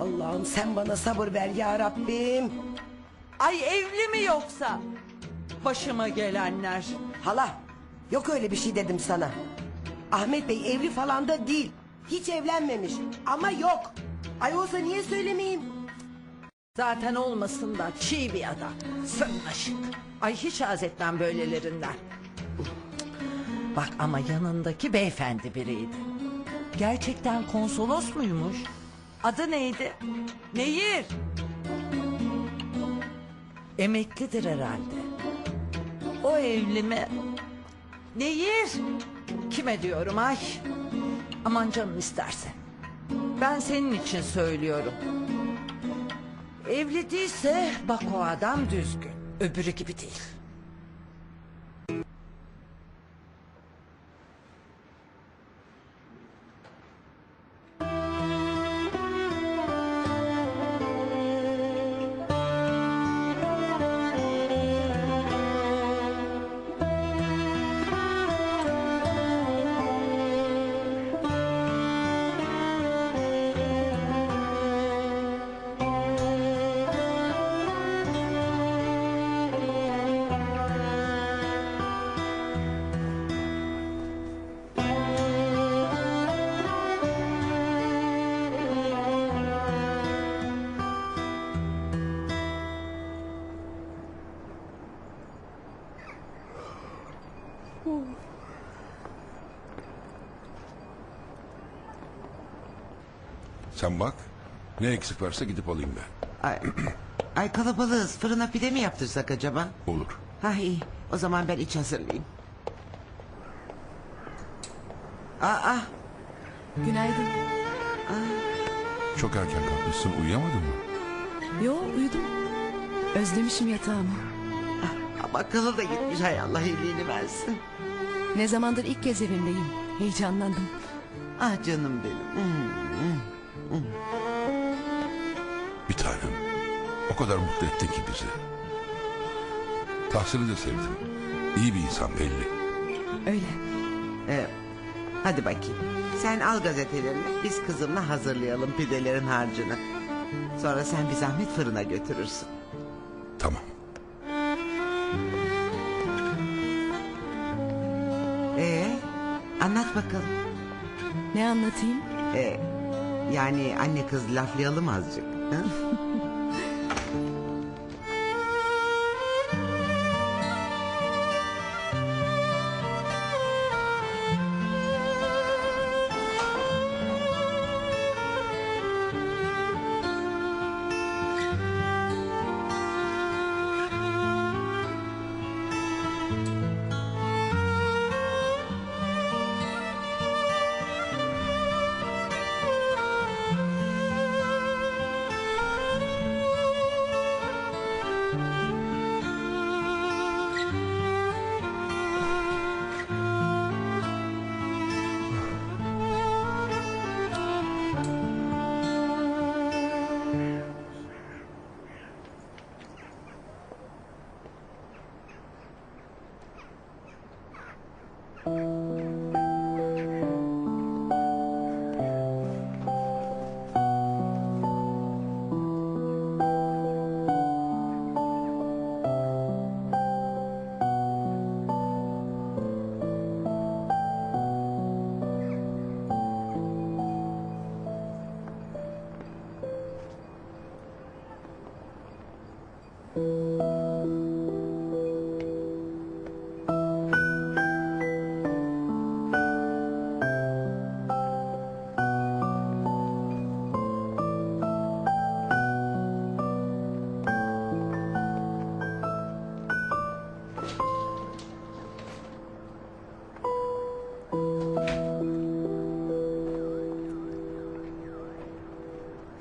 Allah'ım sen bana sabır ver ya Rabbim. Ay evli mi yoksa? Başıma gelenler. Hala yok öyle bir şey dedim sana. Ahmet Bey evli falan da değil. Hiç evlenmemiş ama yok. Ay olsa niye söylemeyeyim? Zaten olmasın da çiğ bir adam. Sırnaşık. Ay hiç haz etmem böylelerinden. Bak ama yanındaki beyefendi biriydi. Gerçekten konsolos muymuş? Adı neydi? Nehir. Emeklidir herhalde. O evli mi? Nehir. Kime diyorum ay? Aman canın isterse. Ben senin için söylüyorum. Evli değilse bak o adam düzgün. Öbürü gibi değil. Sen bak. Ne eksik varsa gidip alayım ben. Ay, ay kalabalığız. Fırına pide mi yaptırsak acaba? Olur. Ha iyi. O zaman ben iç hazırlayayım. Aa, Günaydın. Çok erken kalkmışsın. Uyuyamadın mı? Yo uyudum. Özlemişim yatağımı. ama akıllı da gitmiş. Hay Allah iyiliğini versin. Ne zamandır ilk kez evimdeyim. Heyecanlandım. Ah canım benim. Hmm. Bir tanem. O kadar mutlu ettin ki bizi. Tahsin'i de sevdim. İyi bir insan belli. Öyle. Ee, hadi bakayım. Sen al gazetelerini. Biz kızımla hazırlayalım pidelerin harcını. Sonra sen bir zahmet fırına götürürsün. Tamam. Ee, anlat bakalım. Ne anlatayım? Ee, yani anne kız laflayalım azıcık.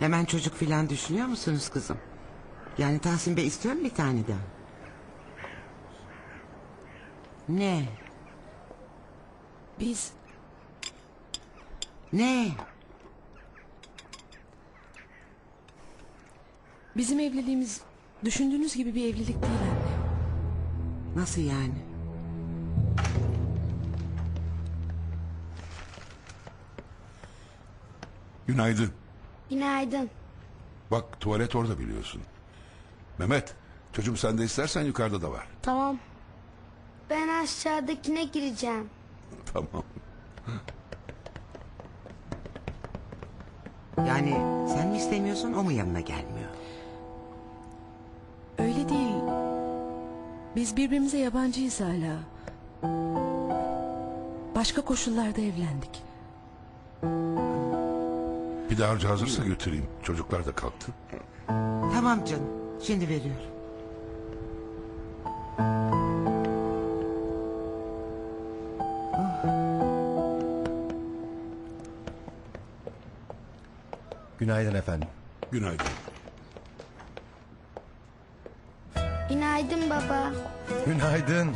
Hemen çocuk filan düşünüyor musunuz kızım? Yani Tahsin Bey istiyor mu bir tane daha? Ne? Biz Ne? bizim evliliğimiz düşündüğünüz gibi bir evlilik değil anne. Nasıl yani? Günaydın. Günaydın. Bak tuvalet orada biliyorsun. Mehmet çocuğum sen de istersen yukarıda da var. Tamam. Ben aşağıdakine gireceğim. Tamam. Yani sen mi istemiyorsun o mu yanına gelmiyor? Öyle değil. Biz birbirimize yabancıyız hala. Başka koşullarda evlendik. Bir de harcı hazırsa götüreyim. Çocuklar da kalktı. Tamam canım şimdi veriyorum. Günaydın efendim. Günaydın. Günaydın baba. Günaydın.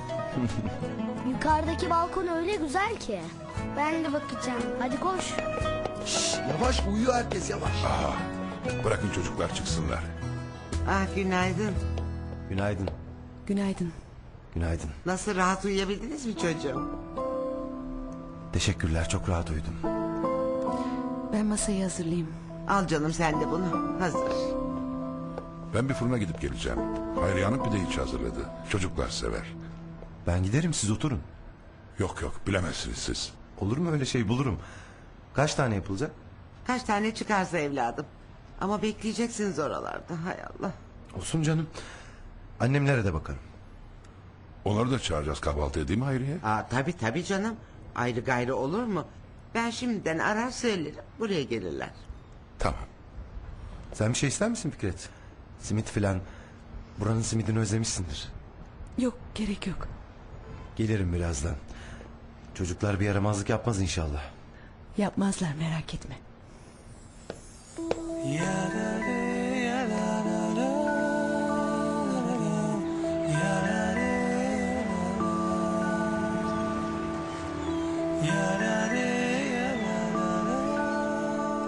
Yukarıdaki balkon öyle güzel ki. Ben de bakacağım. Hadi koş. Yavaş uyuyor herkes yavaş. Bırakın çocuklar çıksınlar. Ah günaydın. Günaydın. Günaydın. Günaydın. Nasıl rahat uyuyabildiniz mi çocuğum? Teşekkürler çok rahat uyudum. Ben masayı hazırlayayım. Al canım sen de bunu. Hazır. Ben bir fırına gidip geleceğim. Hayriye Hanım pide hiç hazırladı. Çocuklar sever. Ben giderim siz oturun. Yok yok bilemezsiniz siz. Olur mu öyle şey bulurum. Kaç tane yapılacak? Kaç tane çıkarsa evladım. Ama bekleyeceksiniz oralarda hay Allah. Olsun canım. Annemlere de bakarım. Onları da çağıracağız kahvaltıya değil mi Hayriye? Aa, tabii tabii canım. Ayrı gayrı olur mu? Ben şimdiden arar söylerim. Buraya gelirler. Tamam. Sen bir şey ister misin Fikret? Simit filan. Buranın simidini özlemişsindir. Yok gerek yok. Gelirim birazdan. Çocuklar bir yaramazlık yapmaz inşallah. Yapmazlar merak etme.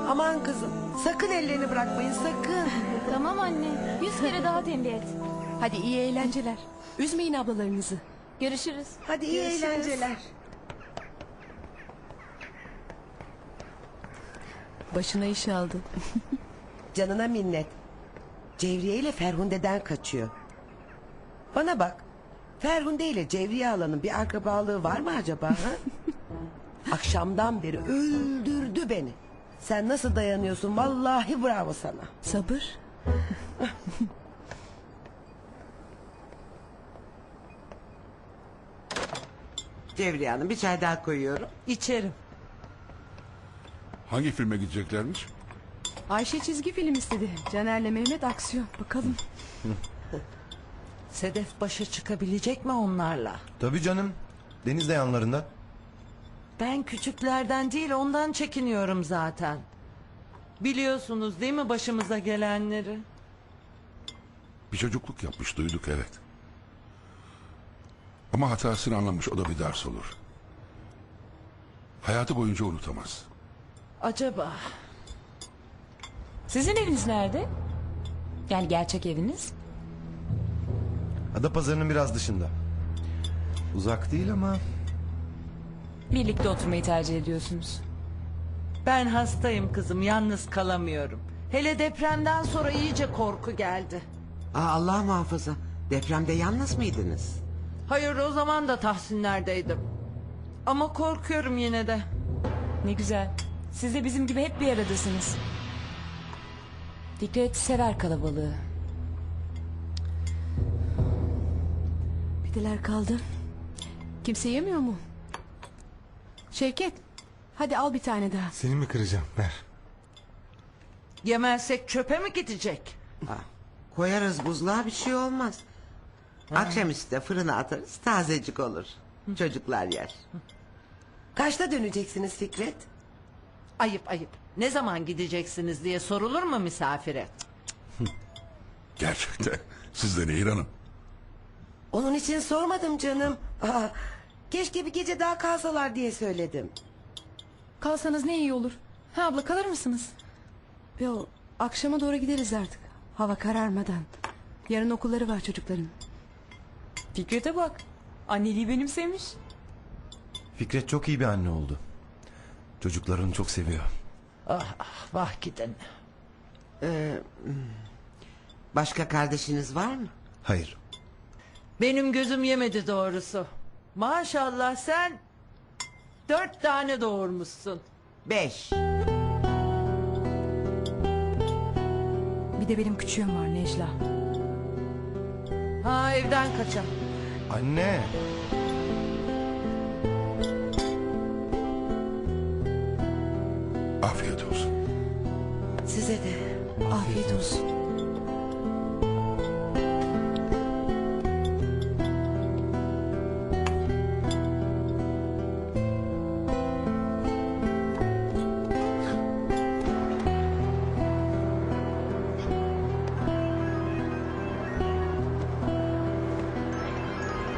Aman kızım sakın ellerini bırakmayın sakın. Tamam anne. Yüz kere daha tembih et. Hadi iyi eğlenceler. Üzmeyin ablalarınızı. Görüşürüz. Hadi iyi eğlenceler. Başına iş aldı. Canına minnet. Cevriye ile Ferhunde'den kaçıyor. Bana bak. Ferhunde ile Cevriye halanın bir akrabalığı var mı acaba? Ha? Akşamdan beri öldürdü beni. Sen nasıl dayanıyorsun? Vallahi bravo sana. Sabır. Cevriye Hanım bir çay daha koyuyorum. İçerim. Hangi filme gideceklermiş? Ayşe çizgi film istedi. Caner'le Mehmet aksiyon. Bakalım. Sedef başa çıkabilecek mi onlarla? Tabii canım. Deniz de yanlarında. Ben küçüklerden değil ondan çekiniyorum zaten. Biliyorsunuz değil mi başımıza gelenleri? Bir çocukluk yapmış duyduk evet. Ama hatasını anlamış o da bir ders olur. Hayatı boyunca unutamaz. Acaba Sizin eviniz nerede? Yani gerçek eviniz? Adapazarı'nın biraz dışında. Uzak değil ama Birlikte oturmayı tercih ediyorsunuz. ben hastayım kızım yalnız kalamıyorum. Hele depremden sonra iyice korku geldi. Aa, Allah muhafaza. Depremde yalnız mıydınız? Hayır o zaman da Tahsinler'deydim. Ama korkuyorum yine de. Ne güzel. Siz de bizim gibi hep bir aradasınız. Fikret sever kalabalığı. Pideler kaldı. Kimse yemiyor mu? Şevket. Hadi al bir tane daha. Seni mi kıracağım? Ver. Yemezsek çöpe mi gidecek? Aa, koyarız buzluğa bir şey olmaz. Akşamüstü de fırına atarız tazecik olur. Çocuklar yer. Kaçta döneceksiniz Fikret? Ayıp ayıp. Ne zaman gideceksiniz diye sorulur mu misafire? Gerçekten. Siz de Nehir Hanım. Onun için sormadım canım. Aa, keşke bir gece daha kalsalar diye söyledim. Kalsanız ne iyi olur. Ha abla kalır mısınız? Yo akşama doğru gideriz artık. Hava kararmadan. Yarın okulları var çocukların. Fikret'e bak. Anneliği benimsemiş. Fikret çok iyi bir anne oldu. Çocuklarını çok seviyor. Ah ah vah gidin. Ee, başka kardeşiniz var mı? Hayır. Benim gözüm yemedi doğrusu. Maşallah sen dört tane doğurmuşsun. Beş. Bir de benim küçüğüm var Necla. Ha evden kaçan. Anne. Afiyet olsun.